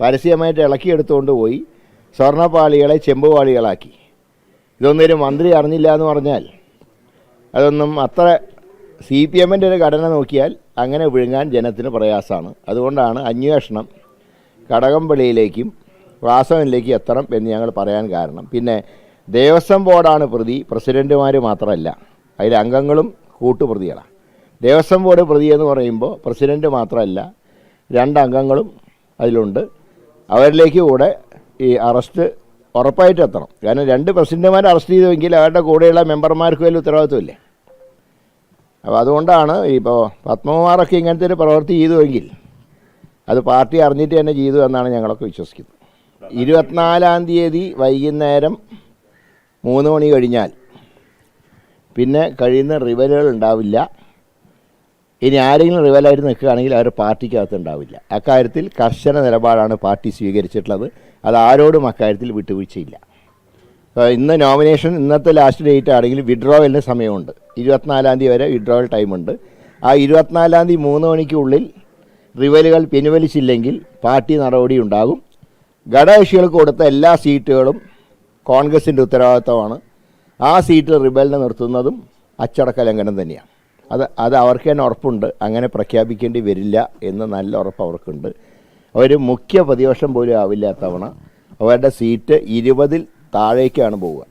പരസ്യമായിട്ട് ഇളക്കിയെടുത്തുകൊണ്ട് പോയി സ്വർണപ്പാളികളെ ചെമ്പുപാളികളാക്കി. ഇതൊന്നും മന്ത്രി അറിഞ്ഞില്ല എന്ന് പറഞ്ഞാൽ അതൊന്നും അത്ര സി പി എമ്മിന്റെ ഒരു ഘടന നോക്കിയാൽ അങ്ങനെ വിഴുങ്ങാൻ ജനത്തിന് പ്രയാസമാണ്. അതുകൊണ്ടാണ് അന്വേഷണം കടകംപള്ളിയിലേക്കും വാസവനിലേക്കും എത്തണം എന്ന് ഞങ്ങൾ പറയാൻ കാരണം. പിന്നെ ദേവസ്വം ബോർഡാണ് പ്രതി പ്രസിഡന്റുമാർ മാത്രമല്ല. അതിൽ അംഗങ്ങളും കൂട്ടുപ്രതികളാണ്. ദേവസ്വം ബോർഡ് പ്രതി എന്ന് പറയുമ്പോൾ പ്രസിഡന്റ് മാത്രമല്ല രണ്ട് അംഗങ്ങളും അതിലുണ്ട്. അവരിലേക്ക് കൂടെ ഈ അറസ്റ്റ് ഉറപ്പായിട്ട് എത്തണം. കാരണം രണ്ട് പ്രസിഡന്റുമാരെ അറസ്റ്റ് ചെയ്തുവെങ്കിൽ അവരുടെ കൂടെയുള്ള മെമ്പർമാർക്ക് വലിയ ഉത്തരവാദിത്വമില്ലേ? അപ്പോൾ അതുകൊണ്ടാണ് ഇപ്പോൾ പത്മകുമാറൊക്കെ ഇങ്ങനത്തെ ഒരു പ്രവൃത്തി ചെയ്തുവെങ്കിൽ അത് പാർട്ടി അറിഞ്ഞിട്ട് തന്നെ ചെയ്തു എന്നാണ് ഞങ്ങളൊക്കെ വിശ്വസിക്കുന്നത്. ഇരുപത്തിനാലാം തീയതി വൈകുന്നേരം മൂന്ന് മണി കഴിഞ്ഞാൽ പിന്നെ കഴിയുന്ന റിവലുകൾ ഉണ്ടാവില്ല. ഇനി ആരെങ്കിലും റിവലായിട്ട് നിൽക്കുകയാണെങ്കിൽ അവർ പാർട്ടിക്കകത്ത് ഉണ്ടാവില്ല. അക്കാര്യത്തിൽ കർശന നിലപാടാണ് പാർട്ടി സ്വീകരിച്ചിട്ടുള്ളത്. അത് ആരോടും അക്കാര്യത്തിൽ വിട്ടുവീഴ്ചയില്ല. ഇന്ന് നോമിനേഷൻ ഇന്നത്തെ ലാസ്റ്റ് ഡേറ്റ് ആണെങ്കിൽ വിഡ്രോവലിന് സമയമുണ്ട്. ഇരുപത്തിനാലാം തീയതി വരെ വിഡ്രോവൽ ടൈമുണ്ട് ആ ഇരുപത്തിനാലാം തീയതി മൂന്ന് മണിക്കുള്ളിൽ റിവലുകൾ പിൻവലിച്ചില്ലെങ്കിൽ പാർട്ടി നടപടി ഉണ്ടാകും. ഘടകകക്ഷികൾക്ക് കൊടുത്ത എല്ലാ സീറ്റുകളും കോൺഗ്രസിന്റെ ഉത്തരവാദിത്തമാണ്. ആ സീറ്റിൽ റിബലിനെ നിർത്തുന്നതും അച്ചടക്ക ലംഘനം തന്നെയാണ്. അത് അത് അവർക്ക് തന്നെ ഉറപ്പുണ്ട്. അങ്ങനെ പ്രഖ്യാപിക്കേണ്ടി വരില്ല എന്ന് നല്ല ഉറപ്പ് അവർക്കുണ്ട്. അവർ മുഖ്യ പ്രതിപക്ഷം പോലും ആവില്ല തവണ അവരുടെ സീറ്റ് ഇരുപതിൽ താഴേക്കാണ് പോവുക.